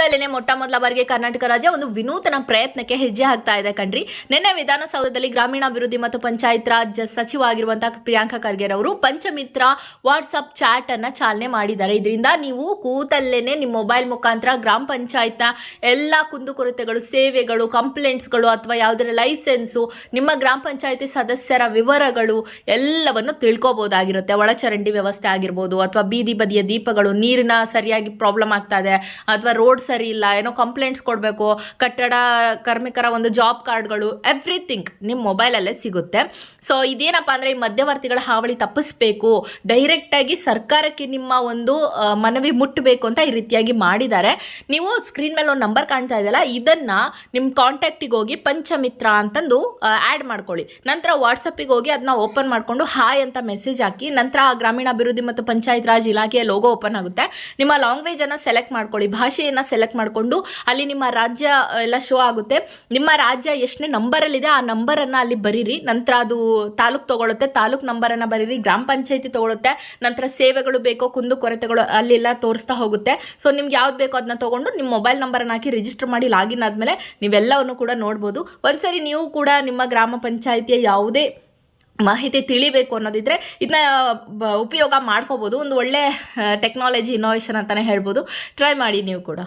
ದೇಶದಲ್ಲೇನೆ ಮೊಟ್ಟ ಮೊದಲ ಬಾರಿಗೆ ಕರ್ನಾಟಕ ರಾಜ್ಯ ಒಂದು ವಿನೂತನ ಪ್ರಯತ್ನಕ್ಕೆ ಹೆಜ್ಜೆ ಹಾಕ್ತಾ ಇದೆ ಕಣ್ರಿ. ನಿನ್ನೆ ವಿಧಾನಸೌಧದಲ್ಲಿ ಗ್ರಾಮೀಣಾಭಿವೃದ್ಧಿ ಮತ್ತು ಪಂಚಾಯತ್ ರಾಜ್ ಸಚಿವ ಆಗಿರುವಂತಹ ಪ್ರಿಯಾಂಕಾ ಖರ್ಗೆ ಅವರು ಪಂಚಮಿತ್ರ ವಾಟ್ಸಪ್ ಚಾಟ್ ಅನ್ನ ಚಾಲನೆ ಮಾಡಿದ್ದಾರೆ. ಇದರಿಂದ ನೀವು ಕೂತಲ್ಲೇನೆ ನಿಮ್ಮ ಮೊಬೈಲ್ ಮುಖಾಂತರ ಗ್ರಾಮ ಪಂಚಾಯತ್ನ ಎಲ್ಲ ಕುಂದುಕೊರತೆಗಳು, ಸೇವೆಗಳು ಕಂಪ್ಲೇಂಟ್ಸ್ಗಳು ಅಥವಾ ಯಾವುದರ ಲೈಸೆನ್ಸು ನಿಮ್ಮ ಗ್ರಾಮ ಪಂಚಾಯತಿ ಸದಸ್ಯರ ವಿವರಗಳು ಎಲ್ಲವನ್ನು ತಿಳ್ಕೊಬೋದಾಗಿರುತ್ತೆ. ಒಳಚರಂಡಿ ವ್ಯವಸ್ಥೆ ಆಗಿರ್ಬೋದು ಅಥವಾ ಬೀದಿ ಬದಿಯ ದೀಪಗಳು, ನೀರಿನ ಸರಿಯಾಗಿ ಪ್ರಾಬ್ಲಮ್ ಆಗ್ತಾ ಇದೆ ಅಥವಾ ರೋಡ್ ಸರಿ ಇಲ್ಲ, ಏನೋ ಕಂಪ್ಲೇಂಟ್ಸ್ ಕೊಡಬೇಕು, ಕಟ್ಟಡ ಕಾರ್ಮಿಕರ ಒಂದು ಜಾಬ್ ಕಾರ್ಡ್ಗಳು ಎವ್ರಿಥಿಂಗ್ ನಿಮ್ಮ ಮೊಬೈಲಲ್ಲೇ ಸಿಗುತ್ತೆ. ಸೊ ಇದೇನಪ್ಪ ಅಂದರೆ ಈ ಮಧ್ಯವರ್ತಿಗಳ ಹಾವಳಿ ತಪ್ಪಿಸ್ಬೇಕು ಡೈರೆಕ್ಟಾಗಿ ಸರ್ಕಾರಕ್ಕೆ ನಿಮ್ಮ ಒಂದು ಮನವಿ ಮುಟ್ಟಬೇಕು ಅಂತ ಈ ರೀತಿಯಾಗಿ ಮಾಡಿದ್ದಾರೆ. ನೀವು ಸ್ಕ್ರೀನ್ ಮೇಲೆ ಒಂದು ನಂಬರ್ ಕಾಣ್ತಾ ಇದೆಯಲ್ಲ, ಇದನ್ನು ನಿಮ್ಮ ಕಾಂಟ್ಯಾಕ್ಟಿಗೆ ಹೋಗಿ ಪಂಚಮಿತ್ರ ಅಂತಂದು ಆ್ಯಡ್ ಮಾಡ್ಕೊಳ್ಳಿ. ನಂತರ ವಾಟ್ಸಪ್ಪಿಗೆ ಹೋಗಿ ಅದನ್ನ ಓಪನ್ ಮಾಡಿಕೊಂಡು ಹಾಯ್ ಅಂತ ಮೆಸೇಜ್ ಹಾಕಿ, ನಂತರ ಗ್ರಾಮೀಣಾಭಿವೃದ್ಧಿ ಮತ್ತು ಪಂಚಾಯತ್ ರಾಜ್ ಇಲಾಖೆಯ ಲೋಗೋ ಓಪನ್ ಆಗುತ್ತೆ. ನಿಮ್ಮ ಲಾಂಗ್ವೇಜನ್ನು ಸೆಲೆಕ್ಟ್ ಮಾಡ್ಕೊಳ್ಳಿ, ಭಾಷೆಯನ್ನು ಸೆಲೆಕ್ಟ್ ಮಾಡಿಕೊಂಡು ಅಲ್ಲಿ ನಿಮ್ಮ ರಾಜ್ಯ ಎಲ್ಲ ಶೋ ಆಗುತ್ತೆ. ನಿಮ್ಮ ರಾಜ್ಯ ಎಷ್ಟನೇ ನಂಬರಲ್ಲಿದೆ ಆ ನಂಬರನ್ನು ಅಲ್ಲಿ ಬರೀರಿ. ನಂತರ ಅದು ತಾಲೂಕು ತೊಗೊಳುತ್ತೆ. ತಾಲೂಕು ನಂಬರನ್ನು ಬರೀರಿ. ಗ್ರಾಮ ಪಂಚಾಯತಿ ತೊಗೊಳುತ್ತೆ. ನಂತರ ಸೇವೆಗಳು ಬೇಕೋ, ಕುಂದು ಕೊರತೆಗಳು ಅಲ್ಲೆಲ್ಲ ತೋರಿಸ್ತಾ ಹೋಗುತ್ತೆ. ಸೊ ನಿಮ್ಗೆ ಯಾವ್ದು ಬೇಕೋ ಅದನ್ನ ತೊಗೊಂಡು ನಿಮ್ಮ ಮೊಬೈಲ್ ನಂಬರನ್ನು ಹಾಕಿ ರಿಜಿಸ್ಟರ್ ಮಾಡಿ ಲಾಗಿನ್ ಆದಮೇಲೆ ನೀವೆಲ್ಲವನ್ನು ಕೂಡ ನೋಡ್ಬೋದು. ಒಂದ್ಸರಿ ನೀವು ಕೂಡ ನಿಮ್ಮ ಗ್ರಾಮ ಪಂಚಾಯಿತಿಯ ಯಾವುದೇ ಮಾಹಿತಿ ತಿಳಿಬೇಕು ಅನ್ನೋದಿದ್ರೆ ಇದನ್ನ ಉಪಯೋಗ ಮಾಡ್ಕೋಬೋದು. ಒಂದು ಒಳ್ಳೆ ಟೆಕ್ನಾಲಜಿ ಇನೋವೇಷನ್ ಅಂತಲೇ ಹೇಳ್ಬೋದು. ಟ್ರೈ ಮಾಡಿ ನೀವು ಕೂಡ.